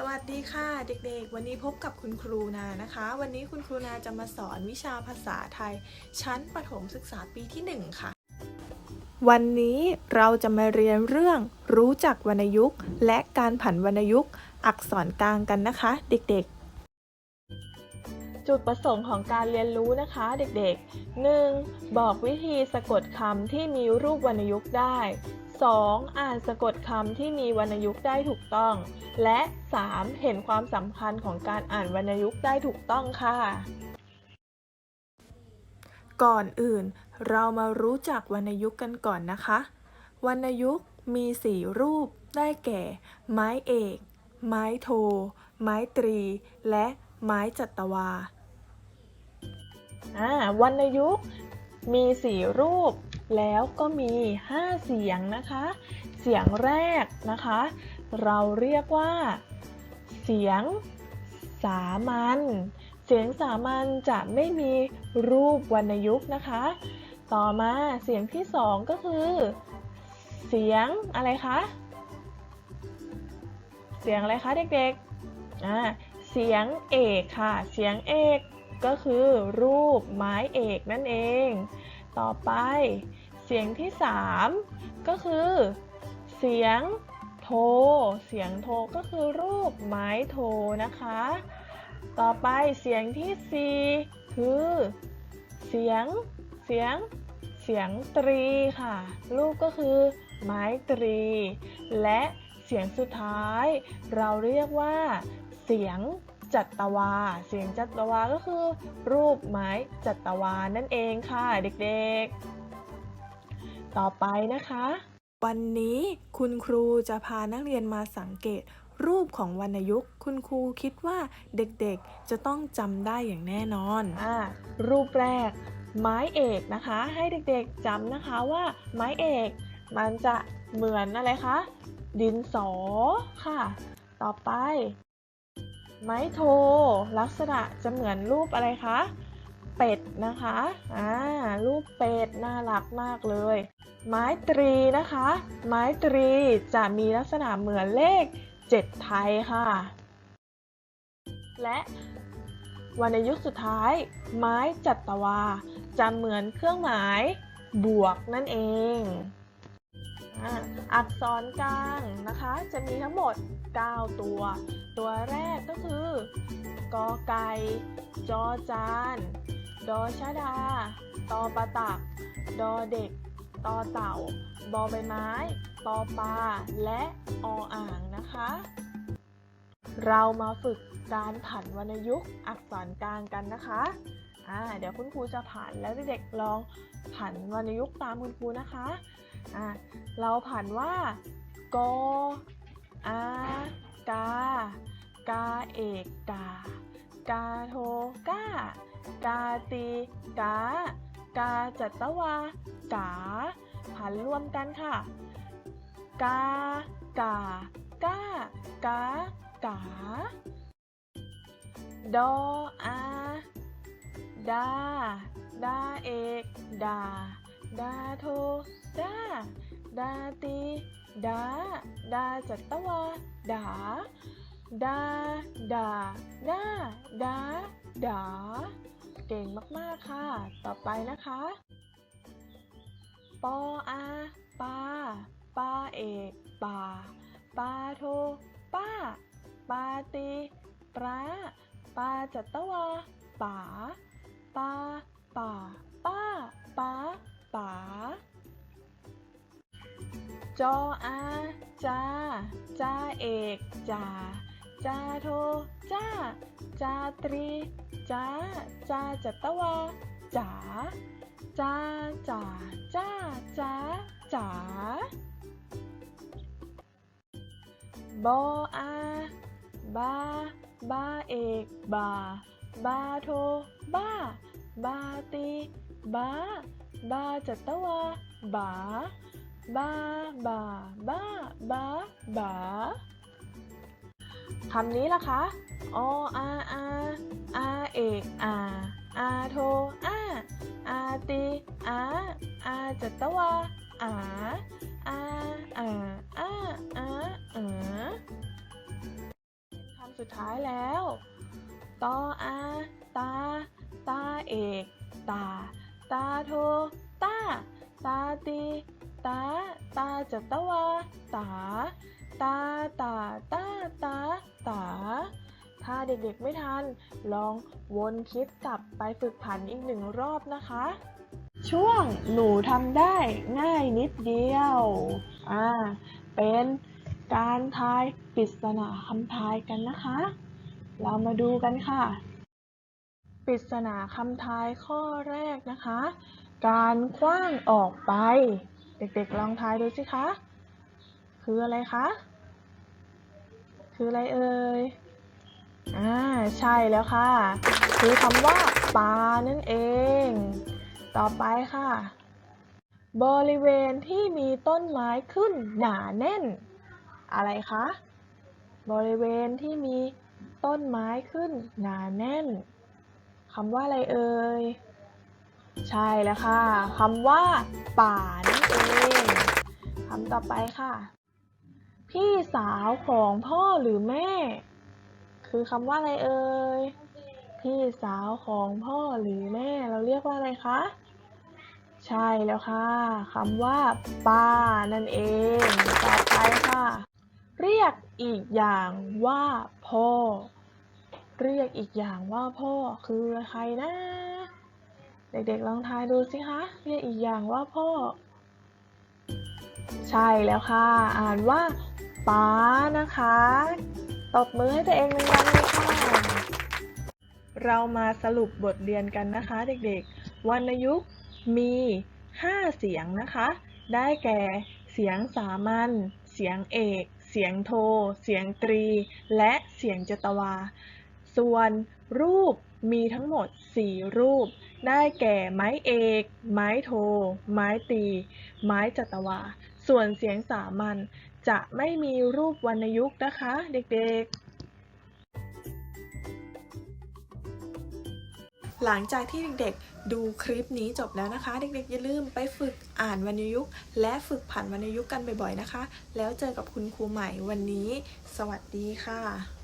สวัสดีค่ะเด็กๆ วันนี้พบกับคุณครูนานะคะ วันนี้คุณครูนาจะมาสอนวิชาภาษาไทย ชั้นประถมศึกษาปีที่ 1 ค่ะ วันนี้เราจะมาเรียนเรื่องรู้จักวรรณยุกต์และการผันวรรณยุกต์อักษรกลางกันนะคะ เด็กๆ จุดประสงค์ของการเรียนรู้นะคะ เด็กๆ 1. บอกวิธีสะกดคำที่มีรูปวรรณยุกต์ได้ 2. อ่านสะกดคำที่มีวรรณยุกต์ได้ถูกต้อง และ 3. เห็นความสำคัญของการอ่านวรรณยุกต์ได้ถูกต้องค่ะ ก่อนอื่น เรามารู้จักวรรณยุกต์กันก่อนนะคะ วรรณยุกต์มีสี่รูปได้แก่ ไม้เอก ไม้โท ไม้ตรี และไม้จัตวาอ่าวรรณยุกต์มีสี่รูป แล้วก็มีห้าเสียงนะคะ เสียงแรกนะคะ เราเรียกว่า เสียงสามัญ เสียงสามัญจะไม่มีรูปวรรณยุกต์นะคะ ต่อมาเสียงที่สองก็คือ เสียงอะไรคะ เสียงอะไรคะเด็กๆอ่าเสียงเอกค่ะ เสียงเอกก็คือรูปไม้เอกนั่นเอง ต่อไป เสียงที่สามก็คือ เสียงโท เสียงโทก็คือรูปไม้โทนะคะ ต่อไปเสียงที่สี่คือ เสียง เสียง เสียงตรีค่ะ รูปก็คือ ไม้ตรี และเสียงสุดท้าย เราเรียกว่า เสียง จัตวา เสียงจัตวาก็คือ รูปไม้จัตวานั่นเองค่ะเด็กๆ ต่อไปนะคะ วันนี้คุณครูจะพานักเรียนมาสังเกต รูปของวรรณยุกต์ คุณครูคิดว่าเด็กๆจะต้องจำได้อย่างแน่นอนอ่ารูปแรก ไม้เอกนะคะ ให้เด็กๆจำนะคะว่า ไม้เอก มันจะเหมือนอะไรคะดินสอค่ะ ต่อไป ไม้โท ลักษณะจะเหมือนรูปอะไรคะ เป็ดนะคะ อ่า รูปเป็ดน่ารักมากเลย ไม้ตรีนะคะ ไม้ตรีจะมีลักษณะเหมือนเลข 7 ไทยค่ะ และวรรณยุกต์สุดท้าย ไม้จัตวา จะเหมือนเครื่องหมายบวกนั่นเองอ่าอักษรกลางนะคะ จะมีทั้งหมด 9 ตัว ตัวแรกก็คือกอไก่ จอจาน ดอชดา ตอปะตัก ดอเด็ก ตอเต่า บอใบไม้ ปอปลา และออ่างนะคะ เรามาฝึกการผันวรรณยุกต์อักษรกลางกันนะคะอ่าเดี๋ยวคุณครูจะผันแล้วเด็กๆลองผันวรรณยุกต์ตามคุณครูนะคะอ่าเราผันว่าก อากากาเอกกากาโทกากาตีกากาจัตวากาผันรวมกันค่ะ กากากากากาดออาดา ดาเอก ดา ดาโทดา ดาตีดาดาจัตวาดาดาดาดาดาดาเก่งมาก ๆ ค่ะ ต่อไปนะคะ ปออาปาปาเอกปาปาโทป้าปาตีปราปาจัตวาป๋าปาป่าป้าป๋าป๋า จออาจาจาเอกจาจาโทจ้าจาตรีจ้าจาจัตวาจ๋าจ้าจ๋าจ้าจ้าจ๋าบออาบาบาเอกบาบาโทบ้าบาตีบาบาจัตวาบา บาบาบ้าบาบาคำนี้ล่ะคะออาอาอาเอกอาอาโทอาอาตีอาอาจัตวาอาอาอาอาอาอาสุดท้ายแล้วตออาตา ตาเอก ตา ตาโทตา ตาตีตา ตาจัตวาตา ตาตาตาตาตา ถ้าเด็กๆไม่ทัน ลองวนคลิปกลับไปฝึกผันอีกหนึ่งรอบนะคะ ช่วงหนูทำได้ง่ายนิดเดียว อ่า เป็นการทายปริศนาคำทายกันนะคะ เรามาดูกันค่ะปริศนาคำทายข้อแรกนะคะ การคว้างออกไป เด็กๆลองทายดูสิคะ คืออะไรคะ คืออะไรเอ่ย อ่า ใช่แล้วค่ะ คือคำว่าปลานั่นเอง ต่อไปค่ะ บริเวณที่มีต้นไม้ขึ้นหนาแน่น อะไรคะ บริเวณที่มีต้นไม้ขึ้นหนาแน่นคำว่าอะไรเอ่ย ใช่แล้วค่ะคำว่า ป่า คำต่อไปค่ะ พี่สาวของพ่อหรือแม่ คือคำว่าอะไรเอ่ย พี่สาวของพ่อหรือแม่ เราเรียกว่าอะไรคะ ใช่แล้วค่ะคำว่าป้านั่นเอง ต่อไปค่ะ เรียกอีกอย่างว่าพ่อ เรียกอีกอย่างว่าพ่อคือใครนะ เด็กๆลองทายดูสิคะ เรียกอีกอย่างว่าพ่อ ใช่แล้วค่ะ อ่านว่าป้านะคะ ตบมือให้ตัวเองดังๆเลยค่ะ เรามาสรุปบทเรียนกันนะคะเด็กๆ วรรณยุกต์มี 5 เสียงนะคะ ได้แก่ เสียงสามัญ เสียงเอก เสียงโท เสียงตรี และเสียงจตวา ส่วนรูปมีทั้งหมด 4 รูป ได้แก่ไม้เอก ไม้โท ไม้ตี ไม้จตวา ส่วนเสียงสามัญจะไม่มีรูปวรรณยุกต์นะคะ เด็กๆหลังจากที่เด็กๆ ดูคลิปนี้จบแล้วนะคะ เด็กๆ อย่าลืมไปฝึกอ่านวรรณยุกต์และฝึกผันวรรณยุกต์กันบ่อยๆนะคะ แล้วเจอกับคุณครูใหม่วันนี้ สวัสดีค่ะ